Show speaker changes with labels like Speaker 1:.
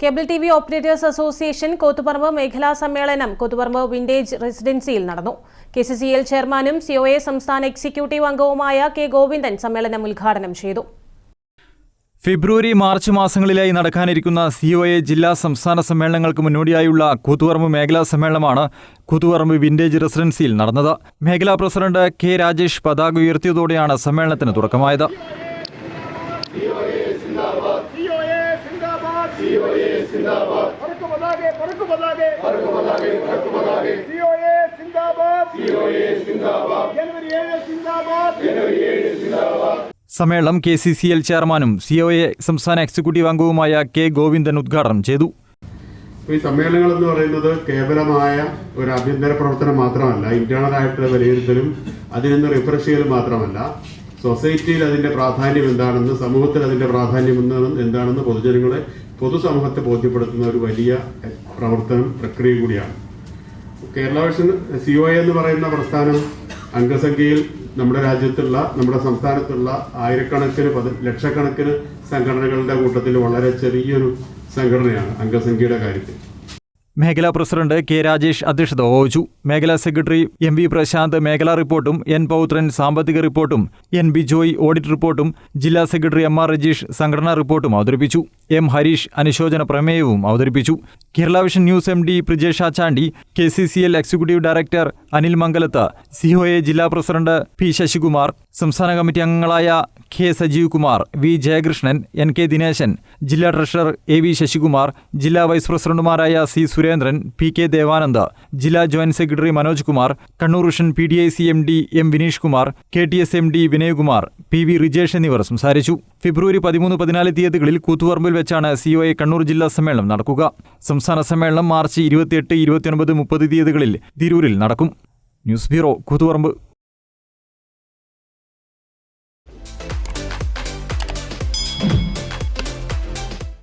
Speaker 1: Cable T V operators association Koothuparamba മേഖലാ സമ്മേളനം Koothuparamba vintage റെസിഡൻസിയിൽ നടന്നു. കെ സി സി എൽ ചെയർമാനും സിഒഎ സംസ്ഥാന എക്സിക്യൂട്ടീവ് അംഗവുമായ കെ ഗോവിന്ദൻ സമ്മേളനം ഉദ്ഘാടനം ചെയ്തു.
Speaker 2: ഫെബ്രുവരി മാർച്ച് മാസങ്ങളിലായി നടക്കാനിരിക്കുന്ന സി ഒ എ ജില്ലാ സംസ്ഥാന സമ്മേളനങ്ങൾക്ക് മുന്നോടിയായുള്ള കൂത്തുപറമ്പ് മേഖലാ സമ്മേളനമാണ് കൂത്തുപറമ്പ് വിന്റേജ് റെസിഡൻസിയിൽ നടന്നത്. മേഖലാ പ്രസിഡന്റ് കെ രാജേഷ് പതാക ഉയർത്തിയതോടെയാണ് സമ്മേളനത്തിന് തുടക്കമായത്.
Speaker 3: സിന്ദാബാദ് COA സിന്ദാബാദ്. പറക്കു പതാകെ പറക്കു പതാകെ പറക്കു പതാകെ പറക്കു പതാകെ COA സിന്ദാബാദ്. COA സിന്ദാബാദ്. ജനുവരി 7 സിന്ദാബാദ്. ജനുവരി 7 സിന്ദാബാദ്.
Speaker 2: സമ്മേളനം കെ സി സി എൽ ചെയർമാനും സി ഒ എ സംസ്ഥാന എക്സിക്യൂട്ടീവ് അംഗവുമായ കെ ഗോവിന്ദൻ ഉദ്ഘാടനം ചെയ്തു.
Speaker 4: ഈ സമ്മേളനങ്ങൾ എന്ന് പറയുന്നത് കേവലമായ ഒരു ആഭ്യന്തര പ്രവർത്തനം മാത്രമല്ല ഇന്റേണൽ ആയിട്ടുള്ള വിലയിരുത്തലും അതിൽ നിന്ന് റിഫ്രഷ് ചെയ്യലും മാത്രമല്ല. സൊസൈറ്റിയിൽ അതിന്റെ പ്രാധാന്യം എന്താണെന്ന് സമൂഹത്തിൽ അതിന്റെ പ്രാധാന്യം എന്താണെന്ന് പൊതുജനങ്ങളെ പൊതുസമൂഹത്തെ ബോധ്യപ്പെടുത്തുന്ന ഒരു വലിയ പ്രവർത്തനം പ്രക്രിയ കൂടിയാണ്. കേരള വിഷൻ സി ഒ എന്ന് പറയുന്ന പ്രസ്ഥാനം അംഗസംഖ്യയിൽ നമ്മുടെ രാജ്യത്തുള്ള നമ്മുടെ സംസ്ഥാനത്തുള്ള ആയിരക്കണക്കിന് പതി ലക്ഷക്കണക്കിന് സംഘടനകളുടെ കൂട്ടത്തിൽ വളരെ ചെറിയൊരു സംഘടനയാണ് അംഗസംഖ്യയുടെ കാര്യത്തിൽ.
Speaker 2: മേഖലാ പ്രസിഡന്റ് കെ രാജേഷ് അധ്യക്ഷത വഹിച്ചു. മേഖലാ സെക്രട്ടറി എം വി പ്രശാന്ത് മേഖലാ റിപ്പോർട്ടും എൻ പൗത്രൻ സാമ്പത്തിക റിപ്പോർട്ടും എൻ ബിജോയ് ഓഡിറ്റ് റിപ്പോർട്ടും ജില്ലാ സെക്രട്ടറി എം ആർ രജീഷ് സംഘടനാ റിപ്പോർട്ടും അവതരിപ്പിച്ചു. എം ഹരീഷ് അനുശോചന പ്രമേയവും അവതരിപ്പിച്ചു. Kerala vision news M D Prajesh Achandi K C C L executive director Anil Mangalath COA ജില്ലാ പ്രസിഡന്റ് പി ശശികുമാർ സംസ്ഥാന കമ്മിറ്റി അംഗങ്ങളായ K Sajeev Kumar V Jayakrishnan N K Dineshan ജില്ലാ ട്രഷറർ എ വി ശശികുമാർ ജില്ലാ vice പ്രസിഡന്റുമാരായ C Surendran P K Devanand ജില്ലാ joint secretary Manoj Kumar Kannur vision P D I C M D M Vineesh Kumar K T S M D Vinayakumar P V Rijesh എന്നിവർ സംസാരിച്ചു. ഫെബ്രുവരി പതിമൂന്ന് പതിനാല് തീയതികളിൽ കൂത്തുപറമ്പിൽ വെച്ചാണ് C O A Kannur ജില്ലാ സമ്മേളനം നടക്കുക. സംസ്ഥാന സമ്മേളനം മാർച്ച് ഇരുപത്തിയെട്ട് ഇരുപത്തിയൊൻപത് മുപ്പത് തീയതികളിൽ തിരൂരിൽ നടക്കും. News bureau Koothuparamba.